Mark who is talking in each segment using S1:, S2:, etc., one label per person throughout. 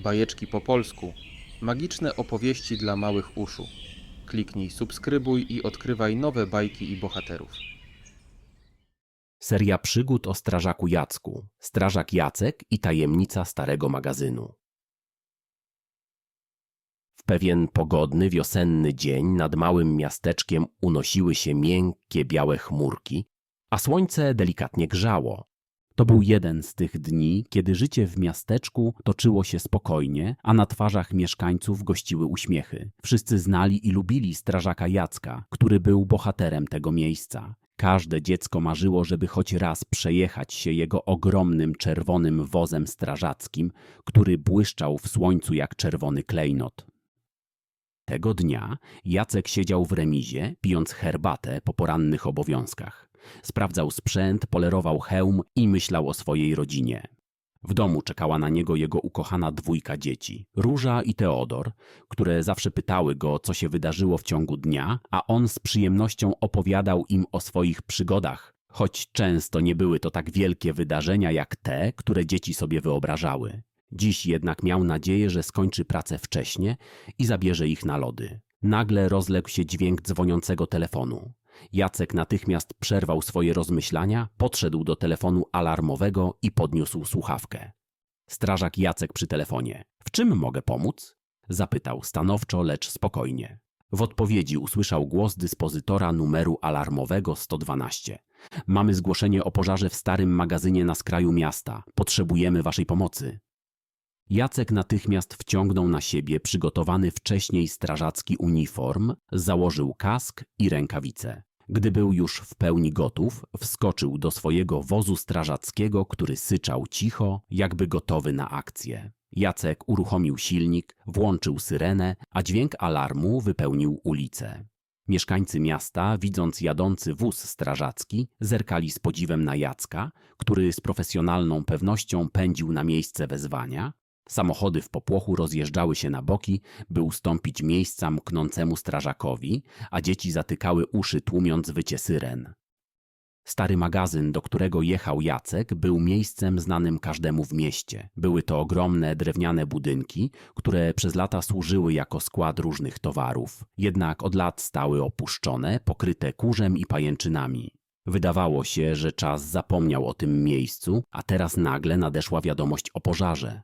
S1: bajeczki po polsku, magiczne opowieści dla małych uszu. Kliknij subskrybuj i odkrywaj nowe bajki i bohaterów.
S2: Seria przygód o strażaku Jacku, strażak Jacek i tajemnica starego magazynu. W pewien pogodny, wiosenny dzień nad małym miasteczkiem unosiły się miękkie, białe chmurki, a słońce delikatnie grzało. To był jeden z tych dni, kiedy życie w miasteczku toczyło się spokojnie, a na twarzach mieszkańców gościły uśmiechy. Wszyscy znali i lubili strażaka Jacka, który był bohaterem tego miejsca. Każde dziecko marzyło, żeby choć raz przejechać się jego ogromnym czerwonym wozem strażackim, który błyszczał w słońcu jak czerwony klejnot. Tego dnia Jacek siedział w remizie, pijąc herbatę po porannych obowiązkach. Sprawdzał sprzęt, polerował hełm i myślał o swojej rodzinie. W domu czekała na niego jego ukochana dwójka dzieci, Róża i Teodor, które zawsze pytały go, co się wydarzyło w ciągu dnia, a on z przyjemnością opowiadał im o swoich przygodach, choć często nie były to tak wielkie wydarzenia jak te, które dzieci sobie wyobrażały. Dziś jednak miał nadzieję, że skończy pracę wcześnie i zabierze ich na lody. Nagle rozległ się dźwięk dzwoniącego telefonu. Jacek natychmiast przerwał swoje rozmyślania, podszedł do telefonu alarmowego i podniósł słuchawkę. Strażak Jacek przy telefonie. W czym mogę pomóc? Zapytał stanowczo, lecz spokojnie. W odpowiedzi usłyszał głos dyspozytora numeru alarmowego 112. Mamy zgłoszenie o pożarze w starym magazynie na skraju miasta. Potrzebujemy waszej pomocy. Jacek natychmiast wciągnął na siebie przygotowany wcześniej strażacki uniform, założył kask i rękawice. Gdy był już w pełni gotów, wskoczył do swojego wozu strażackiego, który syczał cicho, jakby gotowy na akcję. Jacek uruchomił silnik, włączył syrenę, a dźwięk alarmu wypełnił ulicę. Mieszkańcy miasta, widząc jadący wóz strażacki, zerkali z podziwem na Jacka, który z profesjonalną pewnością pędził na miejsce wezwania, Samochody w popłochu rozjeżdżały się na boki, by ustąpić miejsca mknącemu strażakowi, a dzieci zatykały uszy tłumiąc wycie syren. Stary magazyn, do którego jechał Jacek, był miejscem znanym każdemu w mieście. Były to ogromne drewniane budynki, które przez lata służyły jako skład różnych towarów. Jednak od lat stały opuszczone, pokryte kurzem i pajęczynami. Wydawało się, że czas zapomniał o tym miejscu, a teraz nagle nadeszła wiadomość o pożarze.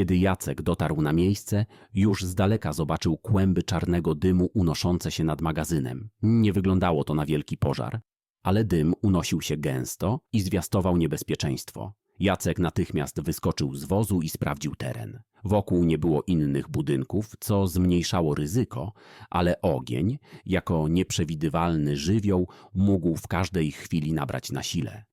S2: Kiedy Jacek dotarł na miejsce, już z daleka zobaczył kłęby czarnego dymu unoszące się nad magazynem. Nie wyglądało to na wielki pożar, ale dym unosił się gęsto i zwiastował niebezpieczeństwo. Jacek natychmiast wyskoczył z wozu i sprawdził teren. Wokół nie było innych budynków, co zmniejszało ryzyko, ale ogień, jako nieprzewidywalny żywioł, mógł w każdej chwili nabrać na sile.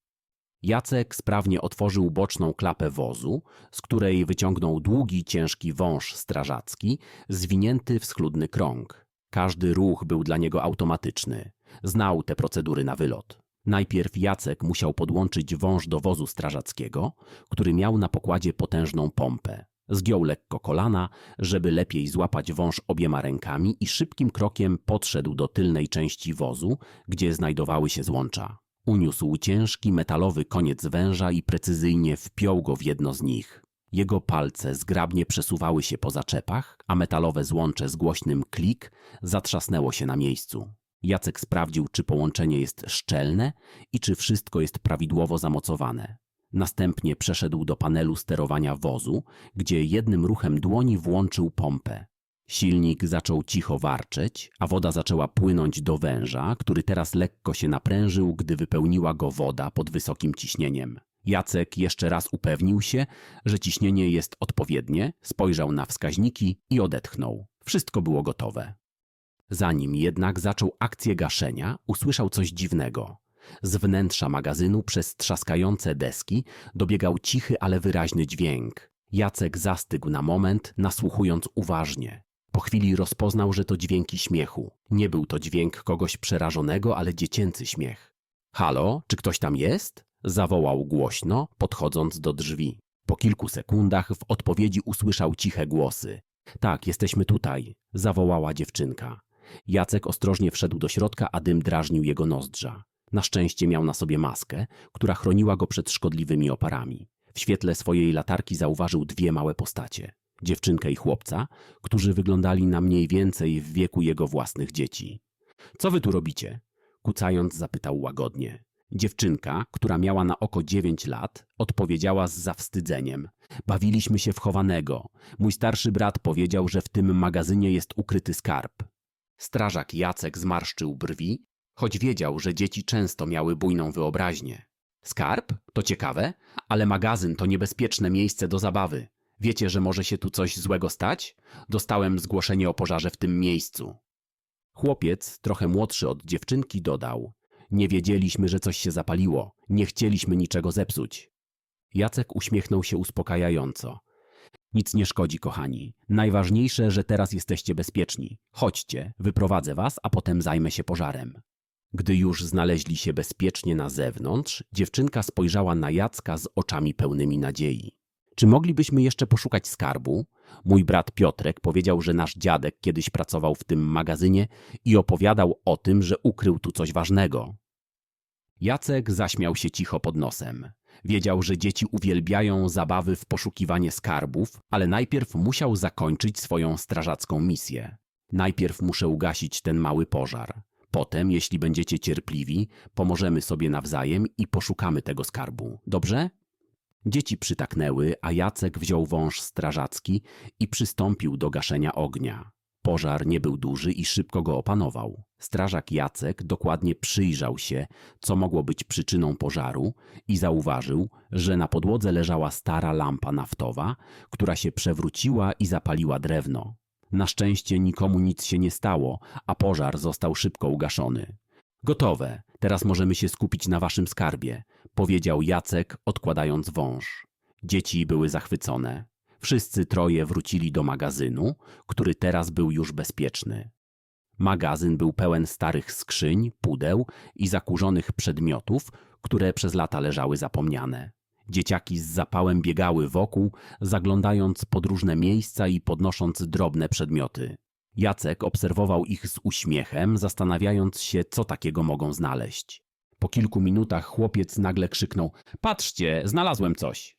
S2: Jacek sprawnie otworzył boczną klapę wozu, z której wyciągnął długi, ciężki wąż strażacki, zwinięty w schludny krąg. Każdy ruch był dla niego automatyczny. Znał te procedury na wylot. Najpierw Jacek musiał podłączyć wąż do wozu strażackiego, który miał na pokładzie potężną pompę. Zgiął lekko kolana, żeby lepiej złapać wąż obiema rękami i szybkim krokiem podszedł do tylnej części wozu, gdzie znajdowały się złącza. Uniósł ciężki metalowy koniec węża i precyzyjnie wpiął go w jedno z nich. Jego palce zgrabnie przesuwały się po zaczepach, a metalowe złącze z głośnym klik zatrzasnęło się na miejscu. Jacek sprawdził, czy połączenie jest szczelne i czy wszystko jest prawidłowo zamocowane. Następnie przeszedł do panelu sterowania wozu, gdzie jednym ruchem dłoni włączył pompę. Silnik zaczął cicho warczeć, a woda zaczęła płynąć do węża, który teraz lekko się naprężył, gdy wypełniła go woda pod wysokim ciśnieniem. Jacek jeszcze raz upewnił się, że ciśnienie jest odpowiednie, spojrzał na wskaźniki i odetchnął. Wszystko było gotowe. Zanim jednak zaczął akcję gaszenia, usłyszał coś dziwnego. Z wnętrza magazynu przez trzaskające deski dobiegał cichy, ale wyraźny dźwięk. Jacek zastygł na moment, nasłuchując uważnie. Po chwili rozpoznał, że to dźwięki śmiechu. Nie był to dźwięk kogoś przerażonego, ale dziecięcy śmiech. Halo, czy ktoś tam jest? Zawołał głośno, podchodząc do drzwi. Po kilku sekundach w odpowiedzi usłyszał ciche głosy. Tak, jesteśmy tutaj, zawołała dziewczynka. Jacek ostrożnie wszedł do środka, a dym drażnił jego nozdrza. Na szczęście miał na sobie maskę, która chroniła go przed szkodliwymi oparami. W świetle swojej latarki zauważył dwie małe postacie. Dziewczynkę i chłopca, którzy wyglądali na mniej więcej w wieku jego własnych dzieci. Co wy tu robicie? Kucając zapytał łagodnie. Dziewczynka, która miała na oko dziewięć lat, odpowiedziała z zawstydzeniem. Bawiliśmy się w chowanego. Mój starszy brat powiedział, że w tym magazynie jest ukryty skarb. Strażak Jacek zmarszczył brwi, choć wiedział, że dzieci często miały bujną wyobraźnię. Skarb? To ciekawe, ale magazyn to niebezpieczne miejsce do zabawy. Wiecie, że może się tu coś złego stać? Dostałem zgłoszenie o pożarze w tym miejscu. Chłopiec, trochę młodszy od dziewczynki, dodał: Nie wiedzieliśmy, że coś się zapaliło, nie chcieliśmy niczego zepsuć. Jacek uśmiechnął się uspokajająco. Nic nie szkodzi, kochani. Najważniejsze, że teraz jesteście bezpieczni. Chodźcie, wyprowadzę was, a potem zajmę się pożarem. Gdy już znaleźli się bezpiecznie na zewnątrz, dziewczynka spojrzała na Jacka z oczami pełnymi nadziei. Czy moglibyśmy jeszcze poszukać skarbu? Mój brat Piotrek powiedział, że nasz dziadek kiedyś pracował w tym magazynie i opowiadał o tym, że ukrył tu coś ważnego. Jacek zaśmiał się cicho pod nosem. Wiedział, że dzieci uwielbiają zabawy w poszukiwanie skarbów, ale najpierw musiał zakończyć swoją strażacką misję. Najpierw muszę ugasić ten mały pożar. Potem, jeśli będziecie cierpliwi, pomożemy sobie nawzajem i poszukamy tego skarbu. Dobrze? Dzieci przytaknęły, a Jacek wziął wąż strażacki i przystąpił do gaszenia ognia. Pożar nie był duży i szybko go opanował. Strażak Jacek dokładnie przyjrzał się, co mogło być przyczyną pożaru i zauważył, że na podłodze leżała stara lampa naftowa, która się przewróciła i zapaliła drewno. Na szczęście nikomu nic się nie stało, a pożar został szybko ugaszony. Gotowe, teraz możemy się skupić na waszym skarbie, powiedział Jacek, odkładając wąż. Dzieci były zachwycone. Wszyscy troje wrócili do magazynu, który teraz był już bezpieczny. Magazyn był pełen starych skrzyń, pudeł i zakurzonych przedmiotów, które przez lata leżały zapomniane. Dzieciaki z zapałem biegały wokół, zaglądając pod różne miejsca i podnosząc drobne przedmioty. Jacek obserwował ich z uśmiechem, zastanawiając się, co takiego mogą znaleźć. Po kilku minutach chłopiec nagle krzyknął: Patrzcie, znalazłem coś!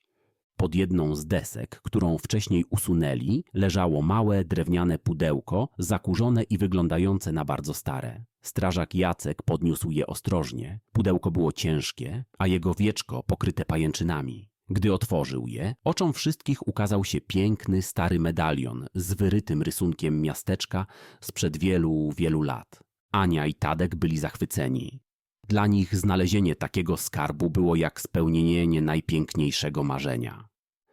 S2: Pod jedną z desek, którą wcześniej usunęli, leżało małe drewniane pudełko, zakurzone i wyglądające na bardzo stare. Strażak Jacek podniósł je ostrożnie. Pudełko było ciężkie, a jego wieczko pokryte pajęczynami. Gdy otworzył je, oczom wszystkich ukazał się piękny, stary medalion z wyrytym rysunkiem miasteczka sprzed wielu, wielu lat. Ania i Tadek byli zachwyceni. Dla nich znalezienie takiego skarbu było jak spełnienie najpiękniejszego marzenia.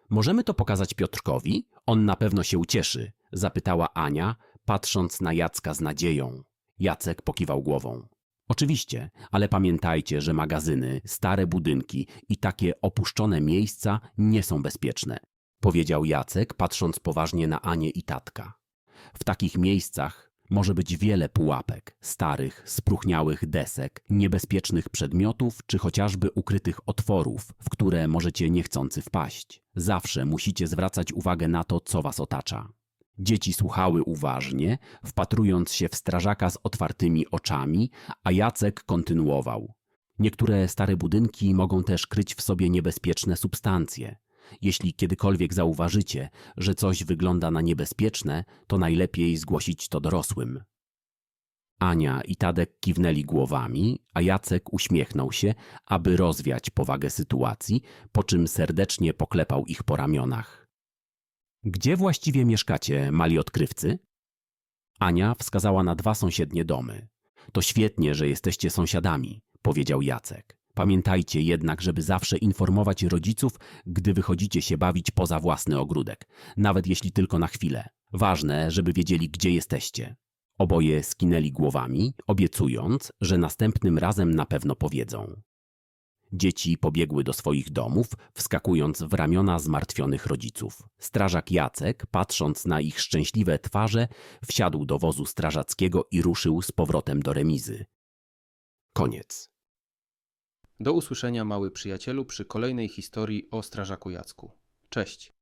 S2: Możemy to pokazać Piotrkowi? On na pewno się ucieszy, zapytała Ania, patrząc na Jacka z nadzieją. Jacek pokiwał głową. Oczywiście, ale pamiętajcie, że magazyny, stare budynki i takie opuszczone miejsca nie są bezpieczne, powiedział Jacek, patrząc poważnie na Anię i tatka. W takich miejscach może być wiele pułapek, starych, spróchniałych desek, niebezpiecznych przedmiotów czy chociażby ukrytych otworów, w które możecie niechcący wpaść. Zawsze musicie zwracać uwagę na to, co was otacza. Dzieci słuchały uważnie, wpatrując się w strażaka z otwartymi oczami, a Jacek kontynuował. Niektóre stare budynki mogą też kryć w sobie niebezpieczne substancje. Jeśli kiedykolwiek zauważycie, że coś wygląda na niebezpieczne, to najlepiej zgłosić to dorosłym. Ania i Tadek kiwnęli głowami, a Jacek uśmiechnął się, aby rozwiać powagę sytuacji, po czym serdecznie poklepał ich po ramionach. Gdzie właściwie mieszkacie, mali odkrywcy? Ania wskazała na dwa sąsiednie domy. To świetnie, że jesteście sąsiadami, powiedział Jacek. Pamiętajcie jednak, żeby zawsze informować rodziców, gdy wychodzicie się bawić poza własny ogródek, nawet jeśli tylko na chwilę. Ważne, żeby wiedzieli, gdzie jesteście. Oboje skinęli głowami, obiecując, że następnym razem na pewno powiedzą. Dzieci pobiegły do swoich domów, wskakując w ramiona zmartwionych rodziców. Strażak Jacek, patrząc na ich szczęśliwe twarze, wsiadł do wozu strażackiego i ruszył z powrotem do remizy. Koniec.
S1: Do usłyszenia, mały przyjacielu, przy kolejnej historii o Strażaku Jacku. Cześć!